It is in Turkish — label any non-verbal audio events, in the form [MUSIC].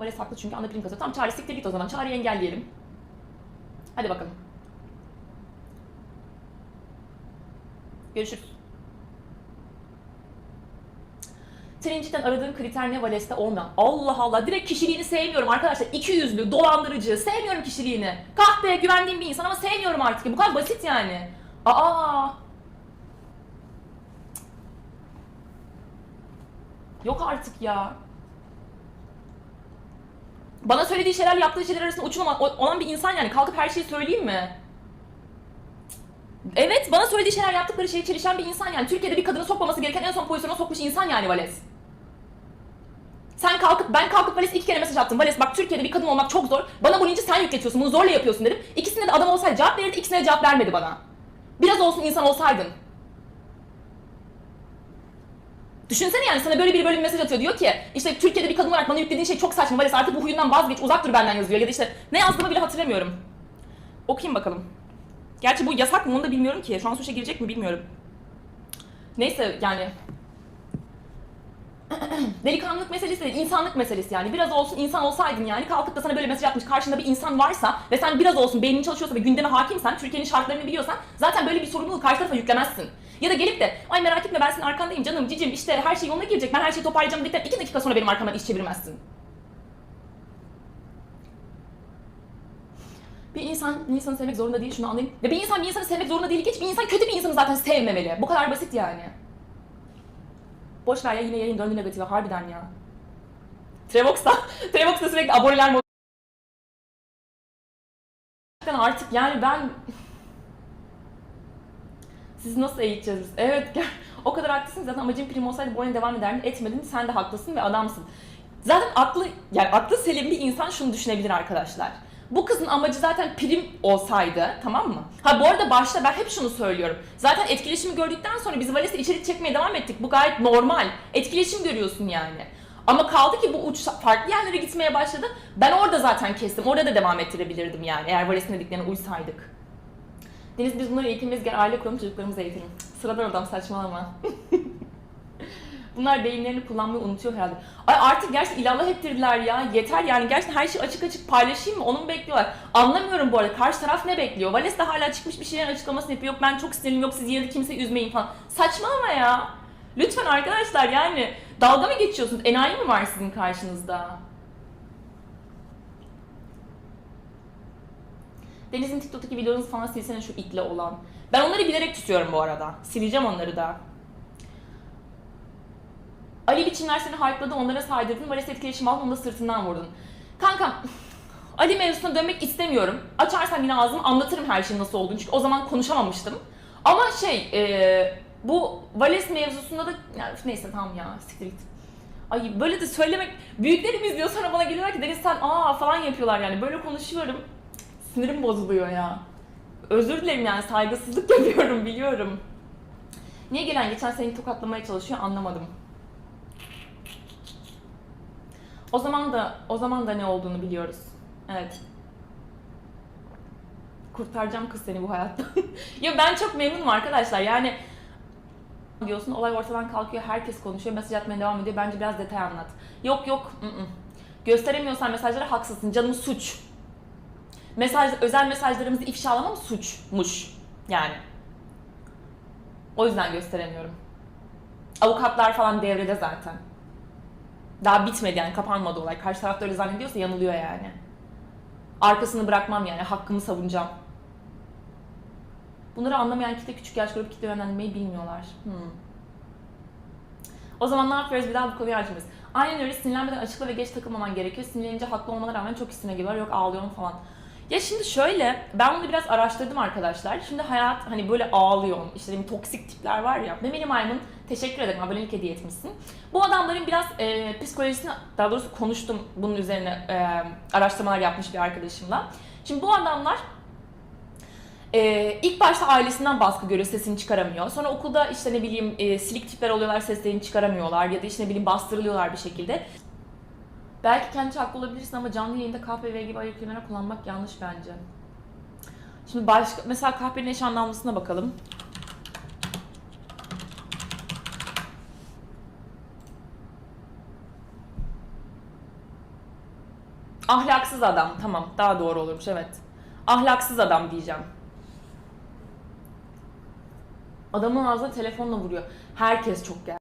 Vales haklı çünkü ana prim kazanıyor. Tamam Çağrı siktir git o zaman. Çağrı'yı engelleyelim. Hadi bakalım. Görüşürüz. Senin cidden aradığın kriter ne Vales'te olmayan? Allah Allah direkt kişiliğini sevmiyorum arkadaşlar. İki yüzlü, dolandırıcı. Sevmiyorum kişiliğini. Kahpe güvendiğim bir insan ama sevmiyorum artık. Bu kadar basit yani. Aa. Yok artık ya. Bana söylediği şeyler yaptığı şeyler arasında uçurum olan bir insan yani. Kalkıp her şeyi söyleyeyim mi? Evet bana söylediği şeyler yaptıkları şeyi çelişen bir insan yani. Türkiye'de bir kadını sokmaması gereken en son pozisyona sokmuş insan yani Vales. Sen kalkıp ben kalkıp Vales'e iki kere mesaj attım. Vales bak Türkiye'de bir kadın olmak çok zor. Bana bu linci sen yükletiyorsun. Bunu zorla yapıyorsun dedim. İkisine de adam olsaydı cevap verirdi. ikisine de cevap vermedi bana. Biraz olsun insan olsaydın. Düşünsene yani sana böyle bir mesaj atıyor diyor ki işte Türkiye'de bir kadın olarak bana yüklediğin şey çok saçma Vales artık bu huyundan vazgeç uzak dur benden yazıyor ya da işte ne yazdığımı bile hatırlamıyorum. Okuyayım bakalım. Gerçi bu yasak mı onu da bilmiyorum ki. Şu an suça girecek mi bilmiyorum. Neyse yani. [CLEARS THROAT] Delikanlılık meselesi değil, insanlık meselesi yani. Biraz olsun insan olsaydın yani kalkıp da sana böyle mesaj atmış karşında bir insan varsa ve sen biraz olsun beynin çalışıyorsa ve gündeme hakimsen, Türkiye'nin şartlarını biliyorsan zaten böyle bir sorumluluğu karşı tarafa yüklemezsin. Ya da gelip de ay merak etme ben senin arkandayım canım cicim işte her şey yoluna girecek ben her şeyi toparlayacağım dedikten iki dakika sonra benim arkamdan iş çevirmezsin. Bir insan bir insanı sevmek zorunda değil şunu anlayın. Ve bir insan bir insanı sevmek zorunda değil. Hiç bir insan kötü bir insanı zaten sevmemeli. Bu kadar basit yani. Boş ver ya yine yayın döndü negatife harbiden ya. Trevox'ta, [LAUGHS] Trevox'ta sürekli aboneler mod- artık yani ben sizi nasıl eğiteceğiz biz? Evet [LAUGHS] o kadar haklısın zaten amacın prim olsaydı bu oyuna devam ederdin etmedin sen de haklısın ve adamsın. Zaten aklı yani aklı selim bir insan şunu düşünebilir arkadaşlar. Bu kızın amacı zaten prim olsaydı tamam mı? Ha bu arada başta ben hep şunu söylüyorum. Zaten etkileşimi gördükten sonra biz Vales'le içerik çekmeye devam ettik. Bu gayet normal. Etkileşim görüyorsun yani. Ama kaldı ki bu uç farklı yerlere gitmeye başladı. Ben orada zaten kestim. Orada da devam ettirebilirdim yani eğer Vales'in dediklerine uysaydık. Deniz biz bunları eğitimimiz gel aile kuralım çocuklarımızı eğitelim. Sıradan adam saçmalama. [LAUGHS] Bunlar beyinlerini kullanmayı unutuyor herhalde. Ay artık gerçekten illallah ettirdiler ya. Yeter yani gerçekten her şeyi açık açık paylaşayım mı? Onu mu bekliyorlar? Anlamıyorum bu arada. Karşı taraf ne bekliyor? Vales de hala çıkmış bir şeylerin açıklamasını yapıyor. Yok ben çok sinirliyim. Yok siz yine de kimseyi üzmeyin falan. Saçmalama ya. Lütfen arkadaşlar yani dalga mı geçiyorsunuz? Enayi mi var sizin karşınızda? Deniz'in TikTok'taki videolarınızı falan silsene şu itle olan. Ben onları bilerek tutuyorum bu arada. Sileceğim onları da. Ali biçimler seni hype'ladı, onlara saydırdın, Vales etkileşim aldın, onu da sırtından vurdun. Kankam, Ali mevzusuna dönmek istemiyorum. Açarsam yine ağzımı anlatırım her şeyin nasıl olduğunu çünkü o zaman konuşamamıştım. Ama şey, e, bu Vales mevzusunda da, yani neyse tamam ya, siktir git. Ay böyle de söylemek, büyüklerim izliyor sonra bana geliyorlar ki Deniz sen aa falan yapıyorlar yani. Böyle konuşuyorum, sinirim bozuluyor ya. Özür dilerim yani saygısızlık [LAUGHS] yapıyorum biliyorum. Niye gelen geçen seni tokatlamaya çalışıyor anlamadım. O zaman da o zaman da ne olduğunu biliyoruz. Evet. Kurtaracağım kız seni bu hayattan. [LAUGHS] ya ben çok memnunum arkadaşlar. Yani diyorsun olay ortadan kalkıyor, herkes konuşuyor, mesaj atmaya devam ediyor. Bence biraz detay anlat. Yok yok. ı-ı. Gösteremiyorsan mesajları haksızsın. Canım suç. Mesaj özel mesajlarımızı ifşalamam suçmuş. Yani. O yüzden gösteremiyorum. Avukatlar falan devrede zaten. Daha bitmedi yani kapanmadı olay. Karşı taraf da öyle zannediyorsa yanılıyor yani. Arkasını bırakmam yani hakkımı savunacağım. Bunları anlamayan kitle küçük yaş grubu kitle yönlendirmeyi bilmiyorlar. Hmm. O zaman ne yapıyoruz? Bir daha bu konuyu açmıyoruz. Aynen öyle sinirlenmeden açıkla ve geç takılmaman gerekiyor. Sinirlenince haklı olmana rağmen çok üstüne geliyorlar. Yok ağlıyorum falan. Ya şimdi şöyle, ben bunu biraz araştırdım arkadaşlar. Şimdi hayat hani böyle ağlıyorum, işte benim toksik tipler var ya. Benim maymun, teşekkür ederim abonelik hediye etmişsin. Bu adamların biraz e, psikolojisini, daha doğrusu konuştum bunun üzerine e, araştırmalar yapmış bir arkadaşımla. Şimdi bu adamlar ee, ilk başta ailesinden baskı görüyor, sesini çıkaramıyor. Sonra okulda işte ne bileyim e, silik tipler oluyorlar, seslerini çıkaramıyorlar ya da işte ne bileyim bastırılıyorlar bir şekilde. Belki kendi haklı olabilirsin ama canlı yayında KPV gibi ayıp kelimeler kullanmak yanlış bence. Şimdi başka, mesela kahvenin eş anlamlısına bakalım. Ahlaksız adam. Tamam. Daha doğru olurmuş evet. Ahlaksız adam diyeceğim. Adamın ağzına telefonla vuruyor. Herkes çok geldi.